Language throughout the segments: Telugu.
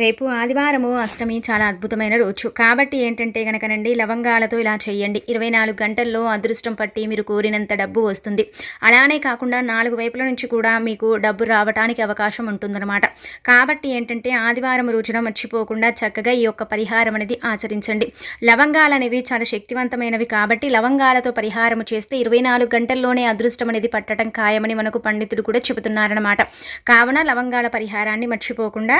రేపు ఆదివారము అష్టమి చాలా అద్భుతమైన రోజు. కాబట్టి ఏంటంటే గనకనండి లవంగాలతో ఇలా చేయండి ఇరవై నాలుగు గంటల్లో అదృష్టం పట్టి మీరు కోరినంత డబ్బు వస్తుంది. అలానే కాకుండా నాలుగు వైపుల నుంచి కూడా మీకు డబ్బు రావడానికి అవకాశం ఉంటుందన్నమాట. కాబట్టి ఏంటంటే ఆదివారం రోజున మర్చిపోకుండా చక్కగా ఈ యొక్క పరిహారం అనేది ఆచరించండి. లవంగాలు అనేవి చాలా శక్తివంతమైనవి కాబట్టి లవంగాలతో పరిహారం చేస్తే ఇరవై నాలుగు గంటల్లోనే అదృష్టం అనేది పట్టడం ఖాయమని మనకు పండితుడు కూడా చెబుతున్నారన్నమాట. కావున లవంగాల పరిహారాన్ని మర్చిపోకుండా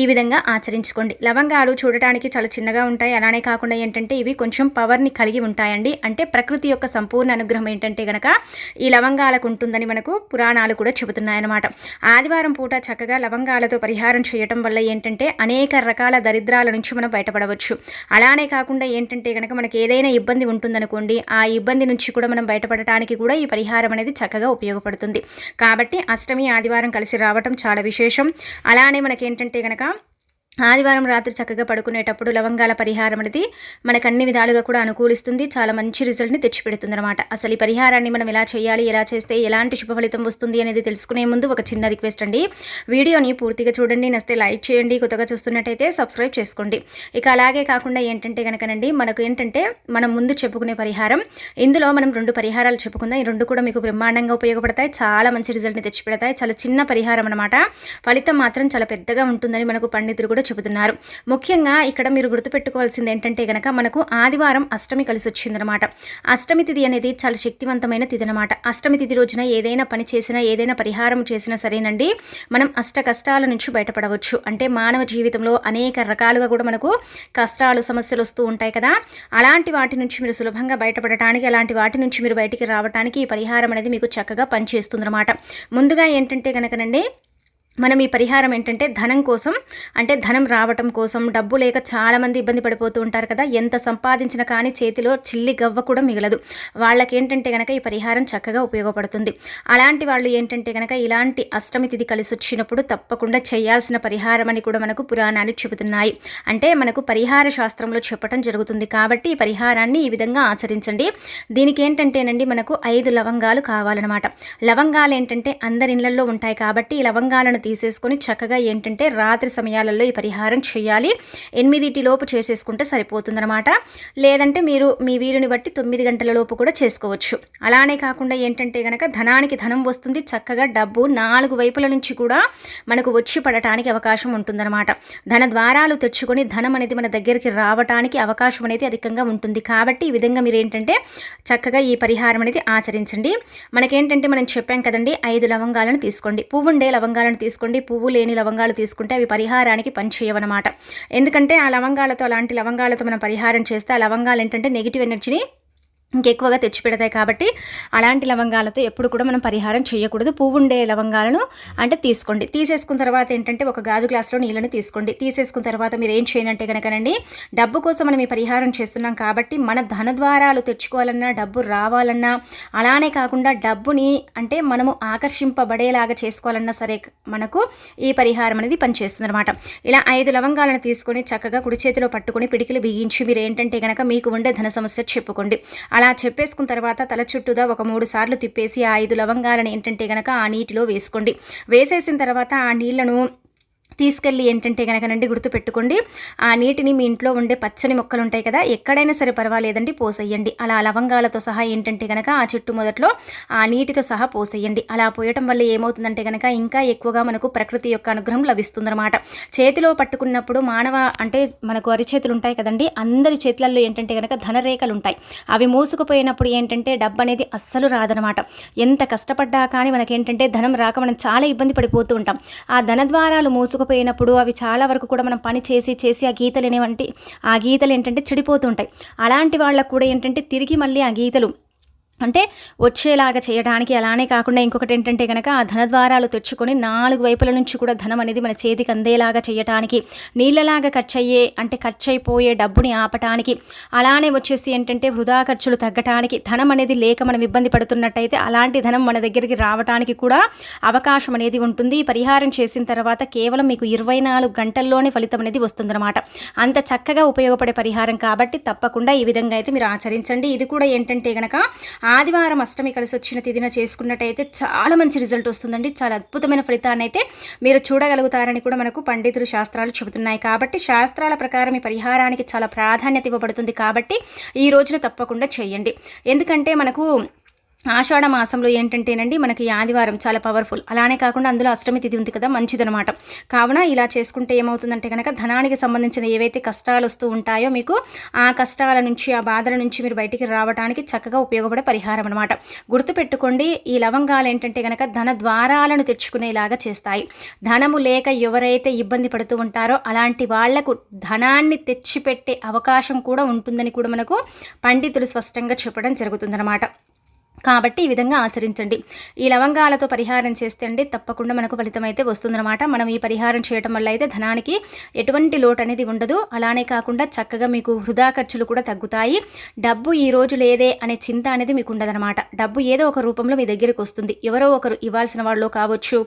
ఈ విధంగా ఆచరించుకోండి. లవంగాలు చూడటానికి చాలా చిన్నగా ఉంటాయి. అలానే కాకుండా ఏంటంటే ఇవి కొంచెం పవర్ని కలిగి ఉంటాయండి. అంటే ప్రకృతి యొక్క సంపూర్ణ అనుగ్రహం ఏంటంటే గనక ఈ లవంగాలకు ఉంటుందని మనకు పురాణాలు కూడా చెబుతున్నాయన్నమాట. ఆదివారం పూట చక్కగా లవంగాలతో పరిహారం చేయటం వల్ల ఏంటంటే అనేక రకాల దరిద్రాల నుంచి మనం బయటపడవచ్చు. అలానే కాకుండా ఏంటంటే గనక మనకి ఏదైనా ఇబ్బంది ఉంటుందనుకోండి ఆ ఇబ్బంది నుంచి కూడా మనం బయటపడటానికి కూడా ఈ పరిహారం అనేది చక్కగా ఉపయోగపడుతుంది. కాబట్టి అష్టమి ఆదివారం కలిసి రావటం చాలా విశేషం. అలానే మనకేంటంటే గనక ఆదివారం రాత్రి చక్కగా పడుకునేటప్పుడు లవంగాల పరిహారం అనేది మనకు అన్ని విధాలుగా కూడా అనుకూలిస్తుంది. చాలా మంచి రిజల్ట్ని తెచ్చిపెడుతుంది అనమాట అసలు ఈ పరిహారాన్ని మనం ఎలా చేయాలి ఎలా చేస్తే ఎలాంటి శుభ ఫలితం వస్తుంది అనేది తెలుసుకునే ముందు ఒక చిన్న రిక్వెస్ట్ అండి. వీడియోని పూర్తిగా చూడండి నస్తే లైక్ చేయండి కొత్తగా చూస్తున్నట్టయితే సబ్స్క్రైబ్ చేసుకోండి. ఇక అలాగే కాకుండా ఏంటంటే కనుకనండి మనకు ఏంటంటే మనం ముందు చెప్పుకునే పరిహారం ఇందులో మనం రెండు పరిహారాలు చెప్పుకుందాం. ఈ రెండు కూడా మీకు బ్రహ్మాండంగా ఉపయోగపడతాయి. చాలా మంచి రిజల్ట్ని తెచ్చిపెడతాయి. చాలా చిన్న పరిహారం అనమాట ఫలితం మాత్రం చాలా పెద్దగా ఉంటుందని మనకు పండితులు కూడా చెబుతున్నారు. ముఖ్యంగా ఇక్కడ మీరు గుర్తుపెట్టుకోవాల్సింది ఏంటంటే గనక మనకు ఆదివారం అష్టమి కలిసి వచ్చిందనమాట అష్టమి తిథి అనేది చాలా శక్తివంతమైన తిథి అనమాట అష్టమి తిథి రోజున ఏదైనా పని చేసినా ఏదైనా పరిహారం చేసినా సరేనండి మనం అష్ట కష్టాల నుంచి బయటపడవచ్చు. అంటే మానవ జీవితంలో అనేక రకాలుగా కూడా మనకు కష్టాలు సమస్యలు వస్తూ ఉంటాయి కదా. అలాంటి వాటి నుంచి మీరు సులభంగా బయటపడటానికి అలాంటి వాటి నుంచి మీరు బయటికి రావడానికి ఈ పరిహారం అనేది మీకు చక్కగా పనిచేస్తుందన్నమాట. ముందుగా ఏంటంటే కనుకనండి మనం ఈ పరిహారం ఏంటంటే ధనం కోసం అంటే ధనం రావటం కోసం డబ్బు లేక చాలామంది ఇబ్బంది పడిపోతూ ఉంటారు కదా. ఎంత సంపాదించినా కానీ చేతిలో చిల్లి గవ్వ కూడా మిగలదు. వాళ్ళకి ఏంటంటే కనుక ఈ పరిహారం చక్కగా ఉపయోగపడుతుంది. అలాంటి వాళ్ళు ఏంటంటే కనుక ఇలాంటి అష్టమి తిథి కలిసి వచ్చినప్పుడు తప్పకుండా చేయాల్సిన పరిహారం అని కూడా మనకు పురాణాలు చెబుతున్నాయి. అంటే మనకు పరిహార శాస్త్రంలో చెప్పడం జరుగుతుంది కాబట్టి ఈ పరిహారాన్ని ఈ విధంగా ఆచరించండి. దీనికి ఏంటంటేనండి మనకు ఐదు లవంగాలు కావాలన్నమాట. లవంగాలు ఏంటంటే అందరి ఇళ్ళలో ఉంటాయి కాబట్టి ఈ లవంగాలను తీసేసుకొని చక్కగా ఏంటంటే రాత్రి సమయాలలో ఈ పరిహారం చేయాలి. ఎనిమిదిటి లోపు చేసేసుకుంటే సరిపోతుందనమాట లేదంటే మీరు మీ వీలుని బట్టి తొమ్మిది గంటల లోపు కూడా చేసుకోవచ్చు. అలానే కాకుండా ఏంటంటే కనుక ధనానికి ధనం వస్తుంది. చక్కగా డబ్బు నాలుగు వైపుల నుంచి కూడా మనకు వచ్చి పడటానికి అవకాశం ఉంటుందన్నమాట. ధన ద్వారాలు తెచ్చుకొని ధనం అనేది మన దగ్గరికి రావటానికి అవకాశం అనేది అధికంగా ఉంటుంది. కాబట్టి ఈ విధంగా మీరు ఏంటంటే చక్కగా ఈ పరిహారం అనేది ఆచరించండి. మనకేంటంటే మనం చెప్పాం కదండి ఐదు లవంగాలను తీసుకోండి. పువ్వుండే లవంగాలను తీసుకోండి పువ్వు లేని లవంగాలు తీసుకుంటే అవి పరిహారానికి పనిచేయవన్నమాట. ఎందుకంటే ఆ లవంగాలతో అలాంటి లవంగాలతో మనం పరిహారం చేస్తే ఆ లవంగాలు ఏంటంటే నెగిటివ్ ఎనర్జీని ఇంకెక్కువగా తెచ్చిపెడతాయి కాబట్టి అలాంటి లవంగాలతో ఎప్పుడు కూడా మనం పరిహారం చేయకూడదు పువ్వు ఉండే లవంగాలను అంటే తీసుకోండి. తీసేసుకున్న తర్వాత ఏంటంటే ఒక గాజు గ్లాస్లో నీళ్ళని తీసుకోండి. తీసేసుకున్న తర్వాత మీరు ఏం చేయాలంటే కనుకనండి డబ్బు కోసం మనం ఈ పరిహారం చేస్తున్నాం కాబట్టి మన ధన ద్వారాలు తెచ్చుకోవాలన్నా డబ్బు రావాలన్నా అలానే కాకుండా డబ్బుని అంటే మనము ఆకర్షింపబడేలాగా చేసుకోవాలన్నా సరే మనకు ఈ పరిహారం అనేది పనిచేస్తుంది అనమాట ఇలా ఐదు లవంగాలను తీసుకొని చక్కగా కుడి చేతిలో పట్టుకొని పిడికిలు బిగించి మీరు ఏంటంటే కనుక మీకు ఉండే ధన సమస్య చెప్పుకోండి. అలా చెప్పేసుకున్న తర్వాత తల చుట్టూదా ఒక మూడు సార్లు తిప్పేసి ఆ ఐదు లవంగాలను ఏంటంటే కనుక ఆ నీటిలో వేసుకోండి. వేసేసిన తర్వాత ఆ నీళ్ళను తీసుకెళ్ళి ఏంటంటే కనుకనండి గుర్తుపెట్టుకోండి ఆ నీటిని మీ ఇంట్లో ఉండే పచ్చని మొక్కలు ఉంటాయి కదా ఎక్కడైనా సరే పర్వాలేదండి పోసేయండి. అలా లవంగాలతో సహా ఏంటంటే కనుక ఆ చెట్టు మొదట్లో ఆ నీటితో సహా పోసేయండి. అలా పోయటం వల్ల ఏమవుతుందంటే కనుక ఇంకా ఎక్కువగా మనకు ప్రకృతి యొక్క అనుగ్రహం లభిస్తుందన్నమాట. చేతిలో పట్టుకున్నప్పుడు మానవ అంటే మనకు అరిచేతులు ఉంటాయి కదండి అందరి చేతులలో ఏంటంటే కనుక ధనరేఖలు ఉంటాయి అవి మూసుకుపోయినప్పుడు ఏంటంటే డబ్బు అనేది అస్సలు రాదనమాట ఎంత కష్టపడ్డా కానీ మనకేంటంటే ధనం రాక మనం చాలా ఇబ్బంది పడిపోతూ ఉంటాం. ఆ ధన ద్వారాలు మూసుకు పోయినప్పుడు అవి చాలా వరకు కూడా మనం పని చేసి చేసి ఆ గీతలు అనేవంటి ఆ గీతలు ఏంటంటే చెడిపోతుంటాయి అలాంటి వాళ్ళకు కూడా ఏంటంటే తిరిగి మళ్ళీ ఆ గీతలు అంటే వచ్చేలాగా చేయడానికి అలానే కాకుండా ఇంకొకటి ఏంటంటే కనుక ఆ ధన ద్వారాలు తెచ్చుకొని నాలుగు వైపుల నుంచి కూడా ధనం అనేది మన చేతికి అందేలాగా చేయటానికి నీళ్ళలాగా ఖర్చు అయ్యే అంటే ఖర్చు అయిపోయే డబ్బుని ఆపటానికి అలానే వచ్చేసి ఏంటంటే వృధా ఖర్చులు తగ్గటానికి ధనం అనేది లేక మనం ఇబ్బంది పడుతున్నట్టయితే అలాంటి ధనం మన దగ్గరికి రావటానికి కూడా అవకాశం అనేది ఉంటుంది. పరిహారం చేసిన తర్వాత కేవలం మీకు ఇరవై నాలుగు గంటల్లోనే ఫలితం అనేది వస్తుందన్నమాట. అంత చక్కగా ఉపయోగపడే పరిహారం కాబట్టి తప్పకుండా ఈ విధంగా అయితే మీరు ఆచరించండి. ఇది కూడా ఏంటంటే కనుక ఆదివారం అష్టమి కలిసి వచ్చిన తిదిన చేసుకున్నట్టయితే చాలా మంచి రిజల్ట్ వస్తుందండి. చాలా అద్భుతమైన ఫలితాన్ని అయితే మీరు చూడగలుగుతారని కూడా మనకు పండితులు శాస్త్రాలు చెబుతున్నాయి. కాబట్టి శాస్త్రాల ప్రకారం ఈ పరిహారానికి చాలా ప్రాధాన్యత ఇవ్వబడుతుంది కాబట్టి ఈ రోజున తప్పకుండా చేయండి. ఎందుకంటే మనకు ఆషాఢ మాసంలో ఏంటంటేనండి మనకి ఆదివారం చాలా పవర్ఫుల్ అలానే కాకుండా అందులో అష్టమి తిథి ఉంది కదా మంచిదనమాట కావున ఇలా చేసుకుంటే ఏమవుతుందంటే కనుక ధనానికి సంబంధించిన ఏవైతే కష్టాలు వస్తూ ఉంటాయో మీకు ఆ కష్టాల నుంచి ఆ బాధల నుంచి మీరు బయటికి రావడానికి చక్కగా ఉపయోగపడే పరిహారం అనమాట గుర్తుపెట్టుకోండి ఈ లవంగాలు ఏంటంటే కనుక ధన ద్వారాలను తెచ్చుకునేలాగా చేస్తాయి. ధనము లేక ఎవరైతే ఇబ్బంది పడుతూ ఉంటారో అలాంటి వాళ్ళకు ధనాన్ని తెచ్చిపెట్టే అవకాశం కూడా ఉంటుందని కూడా మనకు పండితులు స్పష్టంగా చెప్పడం జరుగుతుందన్నమాట. కాబట్టి ఈ విధంగా ఆచరించండి. ఈ లవంగాలతో పరిహారం చేస్తే అండి తప్పకుండా మనకు ఫలితం అయితే వస్తుందన్నమాట. మనం ఈ పరిహారం చేయడం వల్ల అయితే ధనానికి ఎటువంటి లోటు అనేది ఉండదు. అలానే కాకుండా చక్కగా మీకు వృధా ఖర్చులు కూడా తగ్గుతాయి. డబ్బు ఈ రోజు లేదే అనే చింత అనేది మీకు ఉండదనమాట డబ్బు ఏదో ఒక రూపంలో మీ దగ్గరికి వస్తుంది. ఎవరో ఒకరు ఇవ్వాల్సిన వాళ్ళు కావచ్చు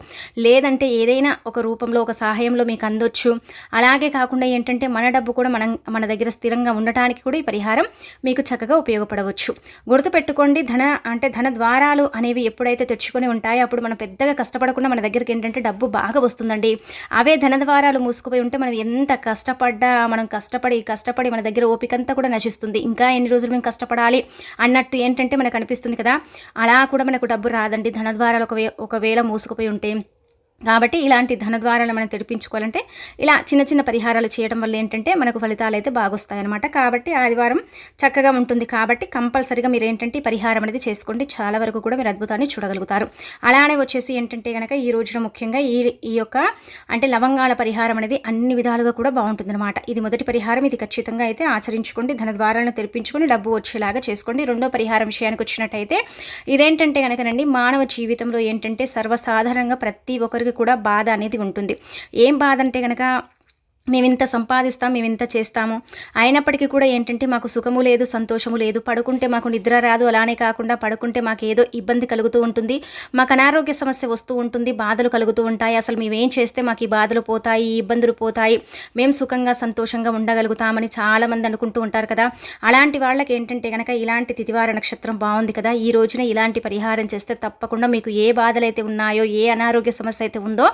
లేదంటే ఏదైనా ఒక రూపంలో ఒక సహాయంలో మీకు అందొచ్చు. అలాగే కాకుండా ఏంటంటే మన డబ్బు కూడా మనం మన దగ్గర స్థిరంగా ఉండటానికి కూడా ఈ పరిహారం మీకు చక్కగా ఉపయోగపడవచ్చు. గుర్తుపెట్టుకోండి ధన అంటే అంటే ధన ద్వారాలు అనేవి ఎప్పుడైతే తెచ్చుకొని ఉంటాయో అప్పుడు మనం పెద్దగా కష్టపడకుండా మన దగ్గరికి ఏంటంటే డబ్బు బాగా వస్తుందండి. అవే ధన ద్వారాలు మూసుకుపోయి ఉంటే మనం ఎంత కష్టపడ్డా మనం కష్టపడి కష్టపడి మన దగ్గర ఓపికంతా కూడా నశిస్తుంది. ఇంకా ఎన్ని రోజులు మేము కష్టపడాలి అన్నట్టు ఏంటంటే మనకు అనిపిస్తుంది కదా. అలా కూడా మనకు డబ్బు రాదండి. ధన ద్వారాలు ఒకవే ఒకవేళ మూసుకుపోయి ఉంటే కాబట్టి ఇలాంటి ధన ద్వారాలు మనం తెరిపించుకోవాలంటే ఇలా చిన్న చిన్న పరిహారాలు చేయడం వల్ల ఏంటంటే మనకు ఫలితాలు అయితే బాగొస్తాయన్నమాట. కాబట్టి ఆదివారం చక్కగా ఉంటుంది కాబట్టి కంపల్సరిగా మీరు ఏంటంటే పరిహారం అనేది చేసుకోండి. చాలా వరకు కూడా మీరు అద్భుతాన్ని చూడగలుగుతారు. అలానే వచ్చేసి ఏంటంటే కనుక ఈ రోజున ముఖ్యంగా ఈ ఈ యొక్క అంటే లవంగాల పరిహారం అనేది అన్ని విధాలుగా కూడా బాగుంటుందన్నమాట. ఇది మొదటి పరిహారం. ఇది ఖచ్చితంగా అయితే ఆచరించుకోండి. ధన ద్వారాలను తెరిపించుకొని డబ్బు వచ్చేలాగా చేసుకోండి. రెండో పరిహారం విషయానికి వచ్చినట్టయితే ఇదేంటంటే కనుకనండి మానవ జీవితంలో ఏంటంటే సర్వసాధారణంగా ప్రతి ఒక్కరికి కూడా బాధ అనేది ఉంటుంది. ఏం బాధ అంటే కనుక మేము ఇంత సంపాదిస్తాం మేము ఇంత చేస్తాము. అయినప్పటికీ కూడా ఏంటంటే మాకు సుఖము లేదు సంతోషము లేదు. పడుకుంటే మాకు నిద్ర రాదు. అలానే కాకుండా పడుకుంటే మాకు ఏదో ఇబ్బంది కలుగుతూ ఉంటుంది. మాకు అనారోగ్య సమస్య వస్తూ ఉంటుంది. బాధలు కలుగుతూ ఉంటాయి. అసలు మేమేం చేస్తే మాకు ఈ బాధలు పోతాయి ఈ ఇబ్బందులు పోతాయి. మేము సుఖంగా సంతోషంగా ఉండగలుగుతామని చాలామంది అనుకుంటూ ఉంటారు కదా. అలాంటి వాళ్ళకి ఏంటంటే కనుక ఇలాంటి తిదివార నక్షత్రం బాగుంది కదా. ఈ రోజున ఇలాంటి పరిహారం చేస్తే తప్పకుండా మీకు ఏ బాధలు అయితే ఉన్నాయో ఏ అనారోగ్య సమస్య అయితే ఉందో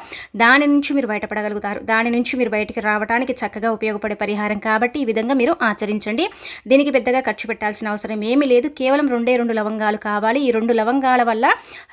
దాని నుంచి మీరు బయటపడగలుగుతారు. దాని నుంచి మీరు బయటికి రా రావడానికి చక్కగా ఉపయోగపడే పరిహారం కాబట్టి ఈ విధంగా మీరు ఆచరించండి. దీనికి పెద్దగా ఖర్చు పెట్టాల్సిన అవసరం ఏమీ లేదు. కేవలం రెండే రెండు లవంగాలు కావాలి. ఈ రెండు లవంగాల వల్ల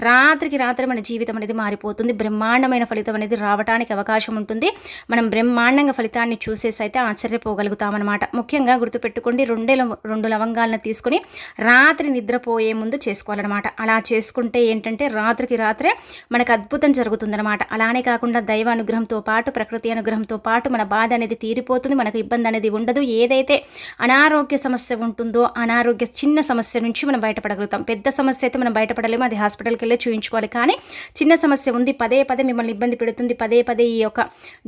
రాత్రికి రాత్రి మన జీవితం అనేది మారిపోతుంది. బ్రహ్మాండమైన ఫలితం అనేది రావడానికి అవకాశం ఉంటుంది. మనం బ్రహ్మాండంగా ఫలితాన్ని చూసేసి అయితే ఆశ్చర్యపోగలుగుతామన్నమాట. ముఖ్యంగా గుర్తుపెట్టుకోండి రెండే రెండు లవంగాలను తీసుకుని రాత్రి నిద్రపోయే ముందు చేసుకోవాలన్నమాట. అలా చేసుకుంటే ఏంటంటే రాత్రికి రాత్రే మనకు అద్భుతం జరుగుతుందన్నమాట. అలానే కాకుండా దైవ అనుగ్రహంతో పాటు ప్రకృతి అనుగ్రహంతో పాటు మన బాధ అనేది తీరిపోతుంది మనకు ఇబ్బంది అనేది ఉండదు. ఏదైతే అనారోగ్య సమస్య ఉంటుందో అనారోగ్య చిన్న సమస్య నుంచి మనం బయటపడగలుగుతాం. పెద్ద సమస్య అయితే మనం బయటపడలేము అది హాస్పిటల్కి వెళ్ళి చూయించుకోవాలి. కానీ చిన్న సమస్య ఉంది పదే పదే మిమ్మల్ని ఇబ్బంది పెడుతుంది పదే పదే ఈ యొక్క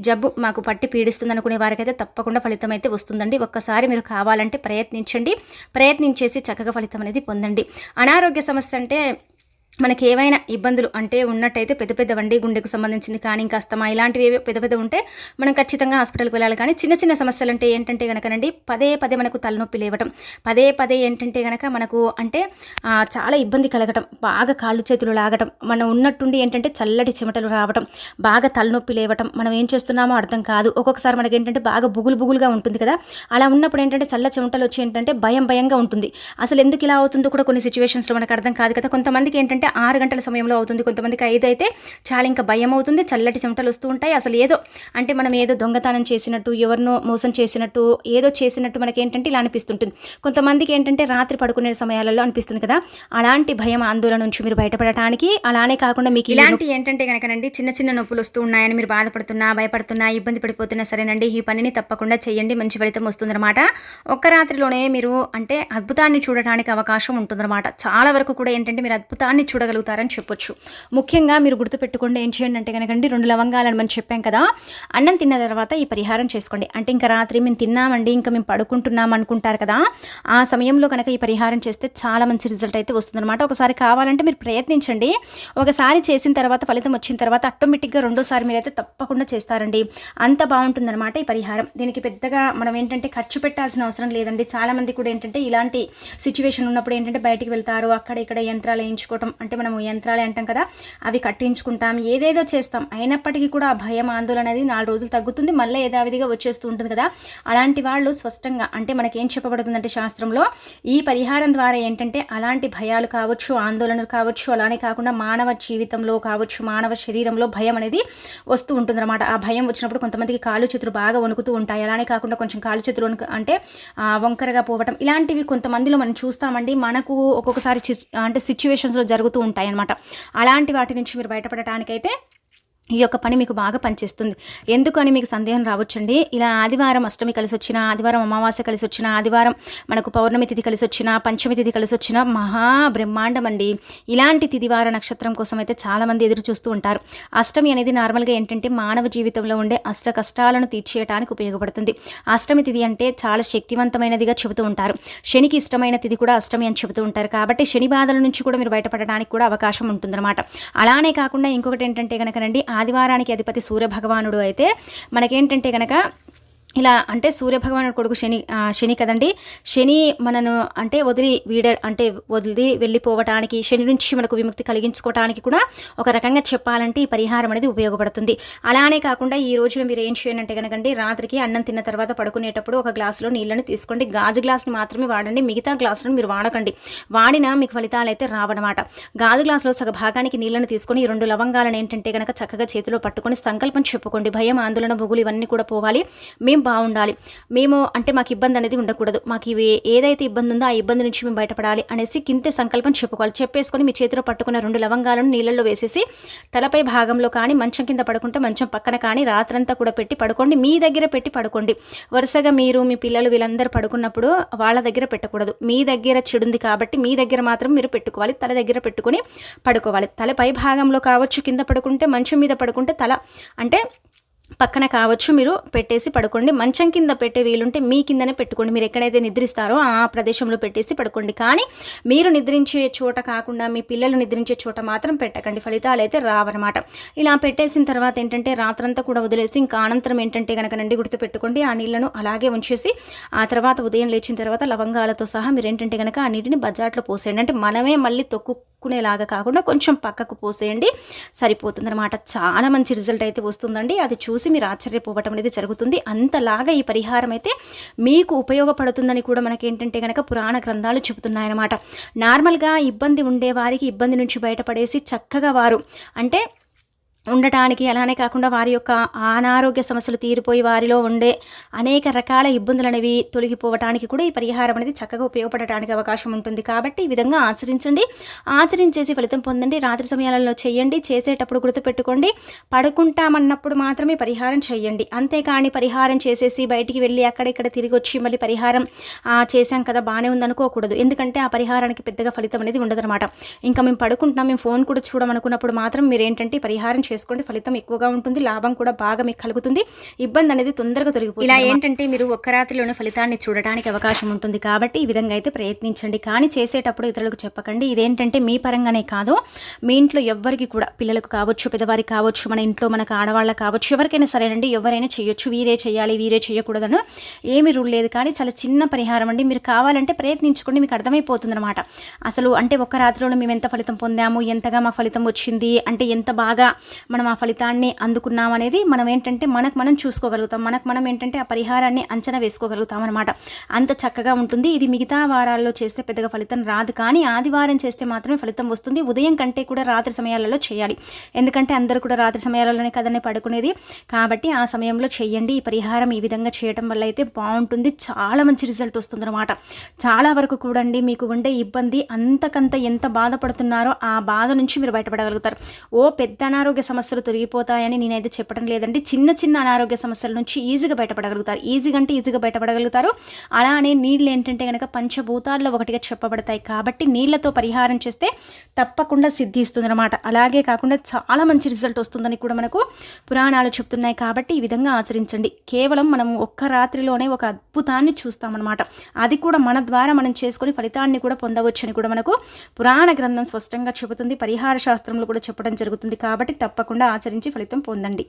జబ్బు మాకు పట్టి పీడిస్తుంది అనుకునే వారికైతే తప్పకుండా ఫలితం అయితే వస్తుందండి. ఒక్కసారి మీరు కావాలంటే ప్రయత్నించండి. ప్రయత్నించేసి చక్కగా ఫలితం అనేది పొందండి. అనారోగ్య సమస్య అంటే మనకి ఏవైనా ఇబ్బందులు అంటే ఉన్నట్టయితే పెద్ద పెద్ద వండి గుండెకు సంబంధించింది కానీ ఇంకా అస్తమా ఇలాంటివి పెద్ద పెద్ద ఉంటే మనం ఖచ్చితంగా హాస్పిటల్కి వెళ్ళాలి. కానీ చిన్న చిన్న సమస్యలు అంటే ఏంటంటే కనుకనండి పదే పదే మనకు తలనొప్పి లేవటం పదే పదే ఏంటంటే కనుక మనకు అంటే చాలా ఇబ్బంది కలగటం బాగా కాళ్ళు చేతులు లాగటం మనం ఉన్నట్టుండి ఏంటంటే చల్లటి చెమటలు రావటం బాగా తలనొప్పి లేవటం మనం ఏం చేస్తున్నామో అర్థం కాదు. ఒక్కొక్కసారి మనకి ఏంటంటే బాగా బుగులు బుగులుగా ఉంటుంది కదా అలా ఉన్నప్పుడు ఏంటంటే చల్ల చెమటలు వచ్చి ఏంటంటే భయం భయంగా ఉంటుంది. అసలు ఎందుకు ఇలా అవుతుందో కూడా కొన్ని సిచ్యువేషన్స్లో మనకు అర్థం కాదు కదా. కొంతమందికి ఏంటంటే ఆరు గంటల సమయంలో అవుతుంది. కొంతమందికి ఐదు అయితే చాలా ఇంకా భయం అవుతుంది. చల్లటి చెమటలు వస్తూ ఉంటాయి. అసలు ఏదో అంటే మనం ఏదో దొంగతనం చేసినట్టు ఎవరినో మోసం చేసినట్టు ఏదో చేసినట్టు మనకి ఏంటంటే ఇలా అనిపిస్తుంటుంది. కొంతమందికి ఏంటంటే రాత్రి పడుకునే సమయాలలో అనిపిస్తుంది కదా అలాంటి భయం ఆందోళన నుంచి మీరు బయటపడటానికి అలానే కాకుండా మీకు ఇలాంటి ఏంటంటే కనుకనండి చిన్న చిన్న నొప్పులు వస్తూ ఉన్నాయని మీరు బాధపడుతున్నా భయపడుతున్నా ఇబ్బంది పడిపోతున్నా సరేనండి ఈ పనిని తప్పకుండా చేయండి. మంచి ఫలితం వస్తుందన్నమాట. ఒక్క రాత్రిలోనే మీరు అంటే అద్భుతాన్ని చూడటానికి అవకాశం ఉంటుందన్నమాట. చాలా వరకు కూడా ఏంటంటే మీరు అద్భుతాన్ని చూడ చూడగలుగుతారని చెప్పొచ్చు. ముఖ్యంగా మీరు గుర్తుపెట్టుకోండి ఏం చేయండి అంటే కనుకండి రెండు లవంగాలని మనం చెప్పాం కదా అన్నం తిన్న తర్వాత ఈ పరిహారం చేసుకోండి. అంటే ఇంకా రాత్రి మేము తిన్నామండి ఇంకా మేము పడుకుంటున్నాం అనుకుంటారు కదా ఆ సమయంలో కనుక ఈ పరిహారం చేస్తే చాలా మంచి రిజల్ట్ అయితే వస్తుందన్నమాట. ఒకసారి కావాలంటే మీరు ప్రయత్నించండి. ఒకసారి చేసిన తర్వాత ఫలితం వచ్చిన తర్వాత ఆటోమేటిక్గా రెండోసారి మీరైతే తప్పకుండా చేస్తారండి. అంత బాగుంటుందన్నమాట ఈ పరిహారం. దీనికి పెద్దగా మనం ఏంటంటే ఖర్చు పెట్టాల్సిన అవసరం లేదండి. చాలామంది కూడా ఏంటంటే ఇలాంటి సిచ్యువేషన్ ఉన్నప్పుడు ఏంటంటే బయటికి వెళ్తారు అక్కడ ఇక్కడ యంత్రాలు వేయించుకోవటం అంటే మనము యంత్రాలు అంటాం కదా అవి కట్టించుకుంటాం ఏదేదో చేస్తాం. అయినప్పటికీ కూడా ఆ భయం ఆందోళన అనేది నాలుగు రోజులు తగ్గుతుంది మళ్ళీ యథావిధిగా వచ్చేస్తూ ఉంటుంది కదా. అలాంటి వాళ్ళు స్పష్టంగా అంటే మనకేం చెప్పబడుతుందంటే శాస్త్రంలో ఈ పరిహారం ద్వారా ఏంటంటే అలాంటి భయాలు కావచ్చు ఆందోళనలు కావచ్చు అలానే కాకుండా మానవ జీవితంలో కావచ్చు మానవ శరీరంలో భయం అనేది వస్తూ ఉంటుందన్నమాట. ఆ భయం వచ్చినప్పుడు కొంతమందికి కాళ్ళు చేతులు బాగా వణుకుతూ ఉంటాయి. అలానే కాకుండా కొంచెం కాళ్ళు చేతులు వణుకు అంటే వంకరగా పోవటం ఇలాంటివి కొంతమందిలో మనం చూస్తామండి. మనకు ఒక్కొక్కసారి అంటే సిచ్యువేషన్స్లో జరుగుతూ ఉంటాయి అనమాట అలాంటి వాటి నుంచి మీరు బయటపడటానికైతే ఈ యొక్క పని మీకు బాగా పనిచేస్తుంది. ఎందుకని మీకు సందేహం రావచ్చండి? ఇలా ఆదివారం అష్టమి కలిసి వచ్చిన ఆదివారం అమావాస్య కలిసి వచ్చిన ఆదివారం మనకు పౌర్ణమి తిథి కలిసి వచ్చిన పంచమి తిథి కలిసి వచ్చిన మహా బ్రహ్మాండం అండి ఇలాంటి తిథివార నక్షత్రం కోసం అయితే చాలామంది ఎదురు చూస్తూ ఉంటారు. అష్టమి అనేది నార్మల్గా ఏంటంటే మానవ జీవితంలో ఉండే అష్ట కష్టాలను తీర్చేయడానికి ఉపయోగపడుతుంది. అష్టమి తిథి అంటే చాలా శక్తివంతమైనదిగా చెబుతూ ఉంటారు. శనికి ఇష్టమైన తిథి కూడా అష్టమి అని చెబుతూ ఉంటారు. కాబట్టి శని బాధల నుంచి కూడా మీరు బయటపడడానికి కూడా అవకాశం ఉంటుందన్నమాట. అలానే కాకుండా ఇంకొకటి ఏంటంటే కనుకనండి ఆదివారానికి అధిపతి సూర్యభగవానుడు అయితే మనకేంటంటే కనుక ఇలా అంటే సూర్యభగవానుడు కొడుకు శని శని కదండి. శని మనను అంటే వదిలి వీడ అంటే వదిలి వెళ్ళిపోవటానికి శని నుంచి మనకు విముక్తి కలిగించుకోవటానికి కూడా ఒక రకంగా చెప్పాలంటే ఈ పరిహారం అనేది ఉపయోగపడుతుంది. అలానే కాకుండా ఈ రోజున మీరు ఏం చేయనంటే కనుకండి రాత్రికి అన్నం తిన్న తర్వాత పడుకునేటప్పుడు ఒక గ్లాసులో నీళ్ళని తీసుకోండి. గాజు గ్లాసుని మాత్రమే వాడండి మిగతా గ్లాసులను మీరు వాడకండి. వాడినా మీకు ఫలితాలు అయితే రావనమాట గాజు గ్లాసులో సగ భాగానికి నీళ్ళని తీసుకొని ఈ రెండు లవంగాలను ఏంటంటే కనుక చక్కగా చేతిలో పట్టుకొని సంకల్పం చెప్పుకోండి. భయం ఆందోళన బొగులు ఇవన్నీ కూడా పోవాలి. మేము బాగుండాలి? మేము అంటే మాకు ఇబ్బంది అనేది ఉండకూడదు. మాకు ఇవి ఏదైతే ఇబ్బంది ఉందో ఆ ఇబ్బంది నుంచి మేము బయటపడాలి అనేసి కింతే సంకల్పం చెప్పుకోవాలి. చెప్పేసుకొని మీ చేతిలో పట్టుకున్న రెండు లవంగాలను నీళ్ళల్లో వేసేసి తలపై భాగంలో కానీ మంచం కింద పడుకుంటే మంచం పక్కన కానీ రాత్రంతా కూడా పెట్టి పడుకోండి. మీ దగ్గర పెట్టి పడుకోండి. వరుసగా మీరు మీ పిల్లలు వీళ్ళందరూ పడుకున్నప్పుడు వాళ్ళ దగ్గర పెట్టకూడదు. మీ దగ్గర చెడుంది కాబట్టి మీ దగ్గర మాత్రం మీరు పెట్టుకోవాలి. తల దగ్గర పెట్టుకొని పడుకోవాలి. తల పై భాగంలో కావచ్చు కింద పడుకుంటే మంచం మీద పడుకుంటే తల అంటే పక్కన కావచ్చు మీరు పెట్టేసి పడుకోండి. మంచం కింద పెట్టే వీలుంటే మీ కిందనే పెట్టుకోండి. మీరు ఎక్కడైతే నిద్రిస్తారో ఆ ప్రదేశంలో పెట్టేసి పడుకోండి. కానీ మీరు నిద్రించే చోట కాకుండా మీ పిల్లలు నిద్రించే చోట మాత్రం పెట్టకండి. ఫలితాలు అయితే రావన్నమాట. ఇలా పెట్టేసిన తర్వాత ఏంటంటే రాత్రంతా కూడా వదిలేసి ఇంకా అనంతరం ఏంటంటే కనుక నండి గుర్తుపెట్టుకోండి ఆ నీళ్ళను అలాగే ఉంచేసి ఆ తర్వాత ఉదయం లేచిన తర్వాత లవంగాలతో సహా మీరు ఏంటంటే కనుక ఆ నీటిని బజాట్లో పోసేయండి. అంటే మనమే మళ్ళీ తొక్కుకునేలాగా కాకుండా కొంచెం పక్కకు పోసేయండి. సరిపోతుందన్నమాట. చాలా మంచి రిజల్ట్ అయితే వస్తుందండి. అది చూసి చూసి మీరు ఆశ్చర్యపోవటం అనేది జరుగుతుంది. అంతలాగా ఈ పరిహారం అయితే మీకు ఉపయోగపడుతుందని కూడా మనకేంటంటే కనుక పురాణ గ్రంథాలు చెబుతున్నాయన్నమాట. నార్మల్గా ఇబ్బంది ఉండే వారికి ఇబ్బంది నుంచి బయటపడేసి చక్కగా వారు అంటే ఉండటానికి అలానే కాకుండా వారి యొక్క అనారోగ్య సమస్యలు తీరిపోయి వారిలో ఉండే అనేక రకాల ఇబ్బందులు అనేవి తొలగిపోవటానికి కూడా ఈ పరిహారం అనేది చక్కగా ఉపయోగపడటానికి అవకాశం ఉంటుంది. కాబట్టి ఈ విధంగా ఆచరించండి. ఆచరించేసి ఫలితం పొందండి. రాత్రి సమయాలలో చేయండి. చేసేటప్పుడు గుర్తుపెట్టుకోండి. పడుకుంటామన్నప్పుడు మాత్రమే పరిహారం చేయండి. అంతేకాని పరిహారం చేసేసి బయటికి వెళ్ళి అక్కడిక్కడ తిరిగి వచ్చి మళ్ళీ పరిహారం చేశాం కదా బాగానే ఉందనుకోకూడదు ఎందుకంటే ఆ పరిహారానికి పెద్దగా ఫలితం అనేది ఉండదన్నమాట. ఇంకా మేము పడుకుంటున్నాం మేము ఫోన్ కూడా చూడమనుకున్నప్పుడు మాత్రం మీరు ఏంటంటే పరిహారం చేసుకోండి. ఫలితం ఎక్కువగా ఉంటుంది లాభం కూడా బాగా మీకు కలుగుతుంది. ఇబ్బంది అనేది తొందరగా తొలగిపోతుంది ఇలా ఏంటంటే మీరు ఒక్క రాత్రిలోనే ఫలితాన్ని చూడడానికి అవకాశం ఉంటుంది కాబట్టి ఈ విధంగా అయితే ప్రయత్నించండి. కానీ చేసేటప్పుడు ఇతరులకు చెప్పకండి. ఇదేంటంటే మీ పరంగానే కాదు. మీ ఇంట్లో ఎవ్వరికి కూడా పిల్లలకు కావచ్చు పెద్దవారికి కావచ్చు మన ఇంట్లో మనకు ఆడవాళ్ళకి కావచ్చు ఎవరికైనా సరేనండి ఎవరైనా చేయొచ్చు. వీరే చేయాలి వీరే చేయకూడదని ఏమి రూల్ లేదు. కానీ చాలా చిన్న పరిహారం అండి. మీరు కావాలంటే ప్రయత్నించుకోండి మీకు అర్థమైపోతుంది అనమాట అసలు అంటే ఒక్క రాత్రిలోనే మేము ఎంత ఫలితం పొందాము ఎంతగా మా ఫలితం వచ్చింది అంటే ఎంత బాగా మనం ఆ ఫలితాన్ని అందుకున్నాం అనేది మనం ఏంటంటే మనకు మనం చూసుకోగలుగుతాం. మనకు మనం ఏంటంటే ఆ పరిహారాన్ని అంచనా వేసుకోగలుగుతాం అనమాట అంత చక్కగా ఉంటుంది. ఇది మిగతా వారాల్లో చేస్తే పెద్దగా ఫలితం రాదు. కానీ ఆదివారం చేస్తే మాత్రమే ఫలితం వస్తుంది. ఉదయం కంటే కూడా రాత్రి సమయాలలో చేయాలి. ఎందుకంటే అందరూ కూడా రాత్రి సమయాలలోనే కదనే పడుకునేది. కాబట్టి ఆ సమయంలో చేయండి. ఈ పరిహారం ఈ విధంగా చేయడం వల్ల అయితే బాగుంటుంది. చాలా మంచి రిజల్ట్ వస్తుందన్నమాట చాలా వరకు కూడండి మీకు ఉండే ఇబ్బంది అంతకంత ఎంత బాధపడుతున్నారో ఆ బాధ నుంచి మీరు బయటపడగలుగుతారు. ఓ పెద్ద అనారోగ్య సమస్యలు తొలగిపోతాయని నేనైతే చెప్పడం లేదండి. చిన్న చిన్న అనారోగ్య సమస్యల నుంచి ఈజీగా బయటపడగలుగుతారు. ఈజీగా అంటే ఈజీగా బయటపడగలుగుతారు. అలానే నీళ్ళు ఏంటంటే కనుక పంచభూతాల్లో ఒకటిగా చెప్పబడతాయి కాబట్టి నీళ్ళతో పరిహారం చేస్తే తప్పకుండా సిద్ధిస్తుంది అనమాట అలాగే కాకుండా చాలా మంచి రిజల్ట్ వస్తుందని కూడా మనకు పురాణాలు చెప్తున్నాయి కాబట్టి ఈ విధంగా ఆచరించండి. కేవలం మనం ఒక్క రాత్రిలోనే ఒక అద్భుతాన్ని చూస్తామన్నమాట. అది కూడా మన ద్వారా మనం చేసుకొని ఫలితాన్ని కూడా పొందవచ్చని కూడా మనకు పురాణ గ్రంథం స్పష్టంగా చెబుతుంది. పరిహార శాస్త్రంలో కూడా చెప్పడం జరుగుతుంది కాబట్టి తప్పకుండా ఆచరించి ఫలితం పొందండి.